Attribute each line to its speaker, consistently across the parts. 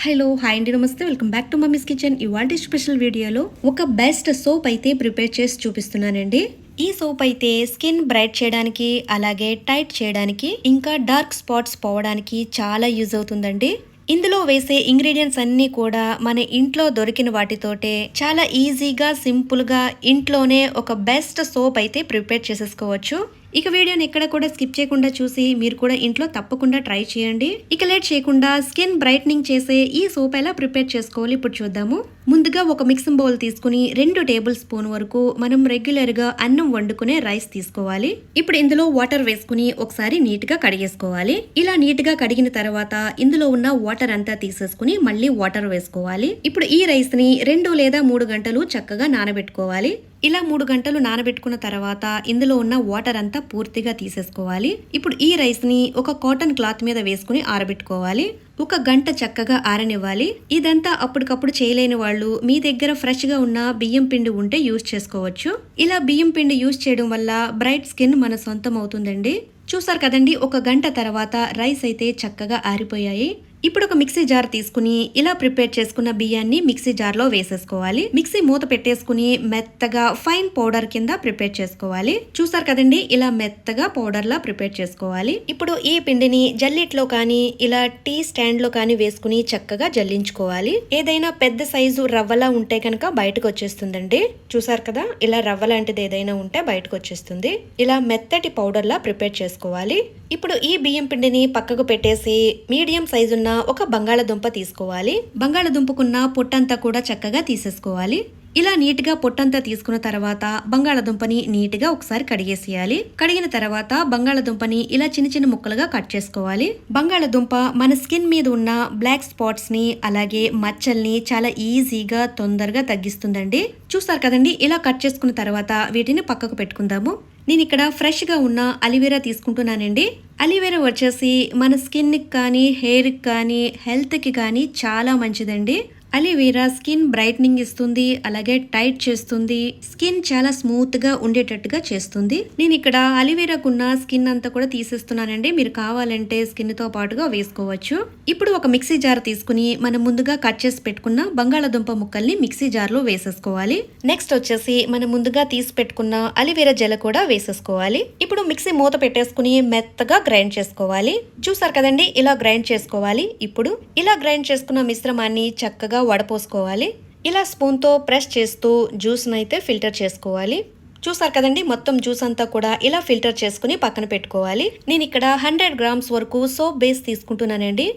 Speaker 1: Hello hi అండి నమస్తే. Welcome back to mummy's kitchen. ఇవాళ స్పెషల్ వీడియోలో ఒక బెస్ట్ సోప్ అయితే ప్రిపేర్ చేసి చూపిస్తున్నానండి. ఈ సోప్ అయితే స్కిన్ బ్రైట్ చేయడానికి అలాగే టైట్ చేయడానికి ఇంకా డార్క్ స్పాట్స్ పోవడానికి చాలా యూజ్ అవుతుందండి. ఇందులో వేసే ఇంగ్రీడియంట్స్ అన్నీ కూడా మన ఇంట్లో దొరికిన వాటితోటే చాలా ఈజీగా సింపుల్గా ఇంట్లోనే ఒక బెస్ట్ సోప్ అయితే ప్రిపేర్ చేసేసుకోవచ్చు. ఇక వీడియోని ఎక్కడ కూడా స్కిప్ చేయకుండా చూసి మీరు కూడా ఇంట్లో తప్పకుండా ట్రై చేయండి. ఇక లేట్ చేయకుండా స్కిన్ బ్రైట్నింగ్ చేసే ఈ సోప్ ఎలా ప్రిపేర్ చేసుకోవాలి ఇప్పుడు చూద్దాము. ముందుగా ఒక మిక్సింగ్ బౌల్ తీసుకుని రెండు టేబుల్ స్పూన్ వరకు మనం రెగ్యులర్గా అన్నం వండుకునే రైస్ తీసుకోవాలి. ఇప్పుడు ఇందులో వాటర్ వేసుకుని ఒకసారి నీట్గా కడిగేసుకోవాలి. ఇలా నీట్గా కడిగిన తర్వాత ఇందులో ఉన్న వాటర్ అంతా తీసేసుకుని మళ్ళీ వాటర్ వేసుకోవాలి. ఇప్పుడు ఈ రైస్ని రెండు లేదా మూడు గంటలు చక్కగా నానబెట్టుకోవాలి. ఇలా మూడు గంటలు నానబెట్టుకున్న తర్వాత ఇందులో ఉన్న వాటర్ అంతా పూర్తిగా తీసేసుకోవాలి. ఇప్పుడు ఈ రైస్ని ఒక కాటన్ క్లాత్ మీద వేసుకుని ఆరబెట్టుకోవాలి. ఒక గంట చక్కగా ఆరనివ్వాలి. ఇదంతా అప్పటికప్పుడు చేయలేని వాళ్ళు మీ దగ్గర ఫ్రెష్గా ఉన్న బియ్యం పిండి ఉంటే యూజ్ చేసుకోవచ్చు. ఇలా బియ్యం పిండి యూజ్ చేయడం వల్ల బ్రైట్ స్కిన్ మన సొంతం అవుతుందండి. చూసారు కదండి ఒక గంట తర్వాత రైస్ అయితే చక్కగా ఆరిపోయాయి. ఇప్పుడు ఒక మిక్సీ జార్ తీసుకుని ఇలా ప్రిపేర్ చేసుకున్న బియ్యాన్ని మిక్సీ జార్లో వేసేసుకోవాలి. మిక్సీ మూత పెట్టేసుకుని మెత్తగా ఫైన్ పౌడర్ కింద ప్రిపేర్ చేసుకోవాలి. చూసారు కదండి? ఇలా మెత్తగా పౌడర్ లా ప్రిపేర్ చేసుకోవాలి. ఇప్పుడు ఈ పిండిని జల్లిట్లో కానీ ఇలా టీ స్టాండ్లో కానీ వేసుకుని చక్కగా జల్లించుకోవాలి. ఏదైనా పెద్ద సైజు రవ్వలా ఉంటే కనుక బయటకు వచ్చేస్తుందండి చూసారు కదా? ఇలా రవ్వ లాంటిది ఏదైనా ఉంటే బయటకు వచ్చేస్తుంది ఇలా మెత్తటి పౌడర్ లా ప్రిపేర్ చేసుకోవాలి. ఇప్పుడు ఈ బియ్యం పిండిని పక్కకు పెట్టేసి మీడియం సైజు ఉన్న ఒక బంగాళదుంప తీసుకోవాలి. బంగాళదుంపకున్న పొట్టంతా కూడా చక్కగా తీసేసుకోవాలి. ఇలా నీట్గా పొట్టంతా తీసుకున్న తర్వాత బంగాళదుంపని నీట్గా ఒకసారి కడిగేసేయాలి. కడిగిన తర్వాత బంగాళదుంపని ఇలా చిన్న చిన్న ముక్కలుగా కట్ చేసుకోవాలి. బంగాళదుంప మన స్కిన్ మీద ఉన్న బ్లాక్ స్పాట్స్ని అలాగే మచ్చల్ని చాలా ఈజీగా తొందరగా తగ్గిస్తుందండి. చూస్తారు కదండి ఇలా కట్ చేసుకున్న తర్వాత వీటిని పక్కకు పెట్టుకుందాము. నేను ఇక్కడ ఫ్రెష్గా ఉన్న అలివేరా తీసుకుంటున్నానండి. అలివేరా వచ్చేసి మన స్కిన్కి కానీ హెయిర్కి కానీ హెల్త్కి కానీ చాలా మంచిదండి. అలివేరా స్కిన్ బ్రైట్నింగ్ ఇస్తుంది అలాగే టైట్ చేస్తుంది స్కిన్ చాలా స్మూత్గా ఉండేటట్టుగా చేస్తుంది. నేను ఇక్కడ అలివేరాకున్న స్కిన్ అంతా కూడా తీసేస్తున్నానండి. మీరు కావాలంటే స్కిన్తో పాటుగా వేసుకోవచ్చు. ఇప్పుడు ఒక మిక్సీ జార్ తీసుకుని మనం ముందుగా కట్ చేసి పెట్టుకున్న బంగాళాదుంప ముక్కల్ని మిక్సీ జార్లో వేసేసుకోవాలి. నెక్స్ట్ వచ్చేసి మనం ముందుగా తీసి పెట్టుకున్న అలివేరా జెల కూడా వేసేసుకోవాలి. ఇప్పుడు మిక్సీ మూత పెట్టేసుకుని మెత్తగా గ్రైండ్ చేసుకోవాలి. చూసారు కదండి? ఇలా గ్రైండ్ చేసుకోవాలి. ఇప్పుడు ఇలా గ్రైండ్ చేసుకున్న మిశ్రమాన్ని చక్కగా వడపోసుకోవాలి. ఇలా స్పూన్తో ప్రెస్ చేస్తూ జ్యూస్ని అయితే ఫిల్టర్ చేసుకోవాలి. చూసారు కదండి మొత్తం జ్యూస్ అంతా కూడా ఇలా ఫిల్టర్ చేసుకుని పక్కన పెట్టుకోవాలి. నేను ఇక్కడ హండ్రెడ్ గ్రామ్స్ వరకు సోప్ బేస్ తీసుకుంటున్నానండి.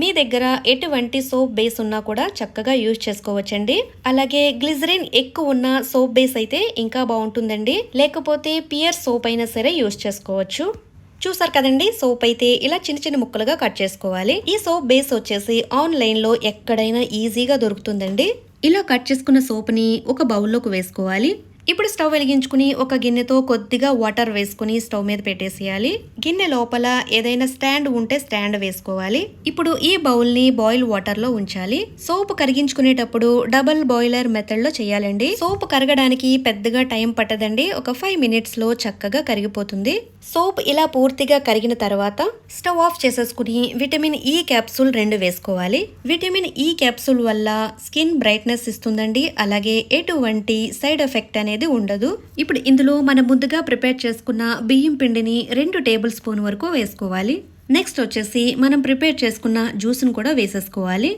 Speaker 1: మీ దగ్గర ఎటువంటి సోప్ బేస్ ఉన్నా కూడా చక్కగా యూజ్ చేసుకోవచ్చండి. అలాగే గ్లిజరిన్ ఎక్కువ ఉన్న సోప్ బేస్ అయితే ఇంకా బాగుంటుందండి. లేకపోతే పియర్ సోప్ అయినా సరే యూజ్ చేసుకోవచ్చు. చూసారు కదండి సోప్ అయితే ఇలా చిన్న చిన్న ముక్కలుగా కట్ చేసుకోవాలి. ఈ సోప్ బేస్ వచ్చేసి ఆన్లైన్లో ఎక్కడైనా ఈజీగా దొరుకుతుందండి. ఇలా కట్ చేసుకున్న సోప్ని ఒక బౌల్లోకి వేసుకోవాలి. ఇప్పుడు స్టవ్ వెలిగించుకుని ఒక గిన్నెతో కొద్దిగా వాటర్ వేసుకుని స్టవ్ మీద పెట్టేసేయాలి. గిన్నె లోపల ఏదైనా స్టాండ్ ఉంటే స్టాండ్ వేసుకోవాలి. ఇప్పుడు ఈ బౌల్ని బాయిల్ వాటర్లో ఉంచాలి. సోప్ కరిగించుకునేటప్పుడు డబల్ బాయిలర్ మెథడ్లో చేయాలండి. సోప్ కరగడానికి పెద్దగా టైం పట్టదండి. ఒక ఫైవ్ మినిట్స్లో చక్కగా కరిగిపోతుంది. సోప్ ఇలా పూర్తిగా కరిగిన తర్వాత స్టవ్ ఆఫ్ చేసేసుకుని విటమిన్ ఈ క్యాప్సూల్ రెండు వేసుకోవాలి. విటమిన్ ఈ క్యాప్సూల్ వల్ల స్కిన్ బ్రైట్నెస్ ఇస్తుందండి. అలాగే ఎటువంటి సైడ్ ఎఫెక్ట్ అనేది ఉండదు. ఇప్పుడు ఇందులో మనం ముందుగా ప్రిపేర్ చేసుకున్న బియ్యం పిండిని రెండు టేబుల్ స్పూన్ వరకు వేసుకోవాలి. నెక్స్ట్ వచ్చేసి మనం ప్రిపేర్ చేసుకున్న జ్యూస్ను కూడా వేసేసుకోవాలి.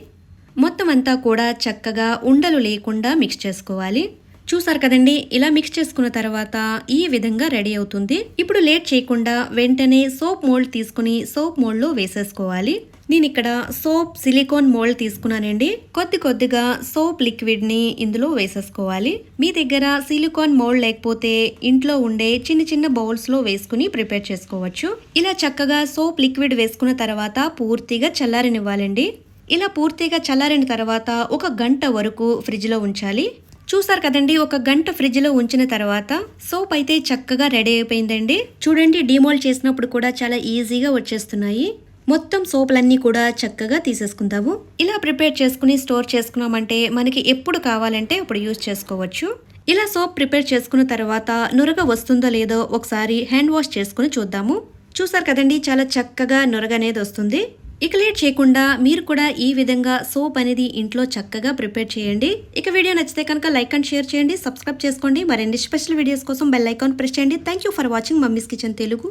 Speaker 1: మొత్తం అంతా కూడా చక్కగా ఉండలు లేకుండా మిక్స్ చేసుకోవాలి. చూసారు కదండి ఇలా మిక్స్ చేసుకున్న తర్వాత ఈ విధంగా రెడీ అవుతుంది. ఇప్పుడు లేట్ చేయకుండా వెంటనే సోప్ మోల్డ్ తీసుకుని సోప్ మోల్డ్లో వేసేసుకోవాలి. నేను ఇక్కడ సోప్ సిలికాన్ మోల్డ్ తీసుకున్నానండి. కొద్ది కొద్దిగా సోప్ లిక్విడ్ని ఇందులో వేసేసుకోవాలి. మీ దగ్గర సిలికాన్ మోల్డ్ లేకపోతే ఇంట్లో ఉండే చిన్న చిన్న బౌల్స్లో వేసుకుని ప్రిపేర్ చేసుకోవచ్చు. ఇలా చక్కగా సోప్ లిక్విడ్ వేసుకున్న తర్వాత పూర్తిగా చల్లారనివ్వాలండి. ఇలా పూర్తిగా చల్లారిన తర్వాత ఒక గంట వరకు ఫ్రిడ్జ్లో ఉంచాలి. చూసారు కదండి ఒక గంట ఫ్రిడ్జ్లో ఉంచిన తర్వాత సోప్ అయితే చక్కగా రెడీ అయిపోయిందండి. చూడండి డిమోల్ చేసినప్పుడు కూడా చాలా ఈజీగా వచ్చేస్తున్నాయి. మొత్తం సోపులన్నీ కూడా చక్కగా తీసేసుకుందాము. ఇలా ప్రిపేర్ చేసుకుని స్టోర్ చేసుకున్నామంటే మనకి ఎప్పుడు కావాలంటే అప్పుడు యూజ్ చేసుకోవచ్చు. ఇలా సోప్ ప్రిపేర్ చేసుకున్న తర్వాత నురగ వస్తుందో లేదో ఒకసారి హ్యాండ్ వాష్ చేసుకుని చూద్దాము. చూసారు కదండి చాలా చక్కగా నురగ అనేది వస్తుంది. ఇక లేట్ చేయకుండా మీరు కూడా ఈ విధంగా సోప్ అనేది ఇంట్లో చక్కగా ప్రిపేర్ చేయండి. ఇక వీడియో నచ్చితే కనుక లైక్ అండ్ షేర్ చేయండి. సబ్స్క్రైబ్ చేసుకోండి. మరిన్ని స్పెషల్ వీడియోస్ కోసం బెల్ ఐకాన్ ప్రెస్ చేయండి. Thank you for watching mummy's kitchen Telugu.